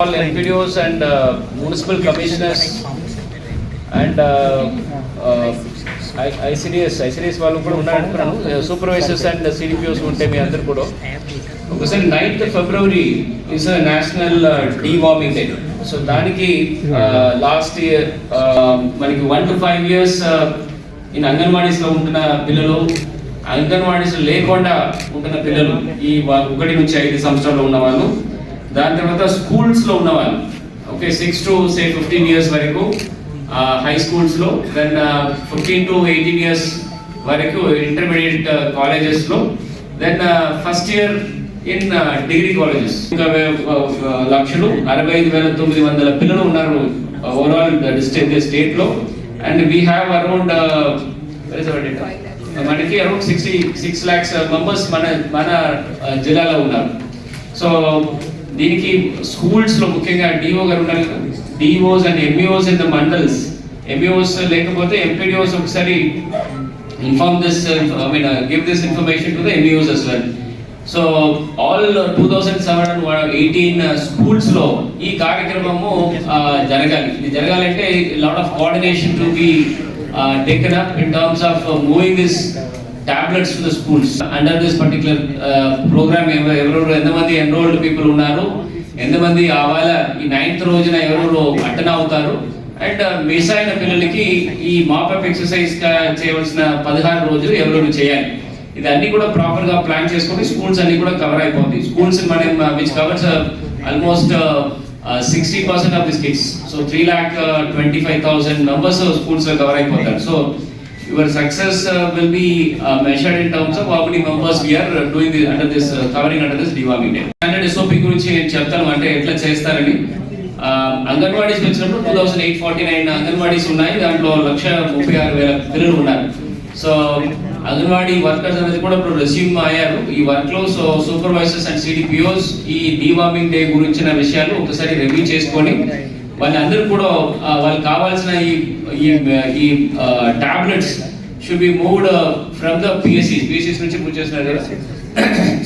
all MPDOs and uh, municipal commissioners and uh, uh, ICDS వాళ్ళు కూడా ఉన్నారనుకున్నాను supervisors and CDPOs ఉంటే మీ అందరు కూడా. ఒకసారి ninth February is national deworming day so దానికి లాస్ట్ ఇయర్ మనకి one to five years in అంగన్వాడీస్లో ఉంటున్న పిల్లలు అంగన్వాడీస్ లేకుండా ఉంటున్న పిల్లలు ఈ ఒకటి నుంచి ఐదు సంవత్సరాలు ఉన్న వాళ్ళు దాని తర్వాత స్కూల్స్లో ఉన్నవాళ్ళు. ఉన్న వాళ్ళు okay six to say fifteen years వరకు హై స్కూల్స్లో then fifteen to eighteen years వరకు ఇంటర్మీడియట్ కాలేజెస్లో then first year in degree colleges ఇంకా లక్షలు అరవై ఐదు వేల తొమ్మిది వందల పిల్లలు ఉన్నారు ఓవరాల్ డిస్ట్రిక్ట్ స్టేట్లో అండ్ వీ హ్యావ్ అరౌండ్ మనకి around sixty six lakhs members మన మన uh, జిల్లాలో ఉన్నారు. సో దీనికి స్కూల్స్లో ముఖ్యంగా డిఓ గారు ఉన్నారు DOs and MEOs in the mandals MEOs లేకపోతే ఎంపీడీఓస్ ఒకసారి inform this I mean give this information to the MEOs as well so all two thousand seven eighteen స్కూల్స్లో ఈ కార్యక్రమము జరగాలి. ఇది జరగాలంటే lot of coordination to be taken up in terms of moving this tablets to the schools under this particular programme ఎవరెవరు ఎంతమంది enrolled people ఉన్నారు? ఎంతమంది ఆవాల ఈ నైన్త్ రోజున ఎవరెవరు అటెండ్ అవుతారు? అండ్ uh, మిస్ అయిన పిల్లలకి ఈ మాపప్ ఎక్సర్సైజ్ చేయవలసిన పదహారు రోజులు ఎవరెవరు చేయాలి? ఇది అన్ని కూడా ప్రాపర్గా ప్లాన్ చేసుకొని స్కూల్స్ అన్ని కూడా కవర్ అయిపోతాయి. స్కూల్స్ మనం which covers almost sixty percent of this kids so three lakh twenty five thousand members schools cover అయిపోతారు. So your success uh, will be uh, measured in terms of how many members we are this doing this under this uh, covering under this day. Standard SOP గురించి నేను చెప్తాను అంటే ఎట్లా చేస్తారని. అంగన్వాడీస్ వచ్చినప్పుడు two thousand eight forty nine anganwadis ఉన్నాయి. దాంట్లో లక్ష ముప్పై ఆరు వేల పిల్లలు ఉన్నారు. సో అంగన్వాడీ వర్కర్స్ అనేది కూడా ఇప్పుడు రెస్యూమ్ అయ్యారు. ఈ వర్క్లో సో సూపర్వైజర్స్ అండ్ సిడిపిఓస్ ఈ డీవార్మింగ్ డే గురించిన విషయాలు ఒకసారి రివ్యూ చేసుకొని వాళ్ళందరూ కూడా వాళ్ళకి కావాల్సిన ఈ ఈ tablets should be moved from the PSC పిఎస్సిస్ నుంచి మూవ్ చేస్తున్నారు కదా.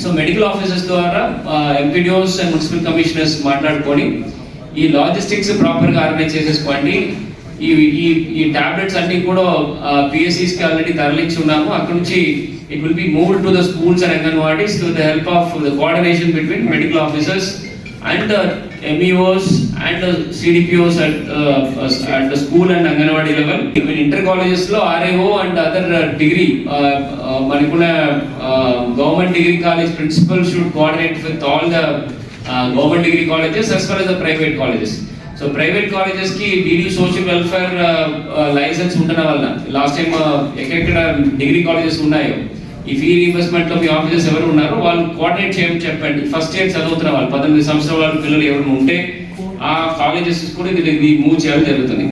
సో మెడికల్ ఆఫీసర్స్ ద్వారా ఎంపీడిఓస్ అండ్ మున్సిపల్ కమిషనర్స్ మాట్లాడుకొని ఈ లాజిస్టిక్స్ ప్రాపర్గా ఆర్గనైజ్ చేసేసుకోండి. ఈ ఈ ఈ టాబ్లెట్స్ అన్ని కూడా పిఎస్సిస్కి ఆల్రెడీ తరలించి ఉన్నాము. అక్కడ నుంచి it will be move to the schools and anganwadis to the help of the coordination between medical officers and MEOs and CDPOs and at school and anganwadi level inter కాలేజెస్లో RAO and other degree మనకున్న government degree college principal should coordinate with all the government degree colleges as well the private colleges so private కాలేజెస్కి DD social welfare licence ఉండడం వల్ల last time ఎక్కడెక్కడ degree colleges ఉన్నాయో ఈ fee రీఇంబర్స్మెంట్లో మీ officers ఎవరు ఉన్నారో వాళ్ళు coordinate చేయమని చెప్పండి ఫస్ట్ ఇయర్ చదువుతున్న వాళ్ళు పద్దెనిమిది సంవత్సరాల వాళ్ళ పిల్లలు ఎవరు ఉంటే ఆ కాలేజెస్ కూడా ఇది మూవ్ చేయడం జరుగుతుంది.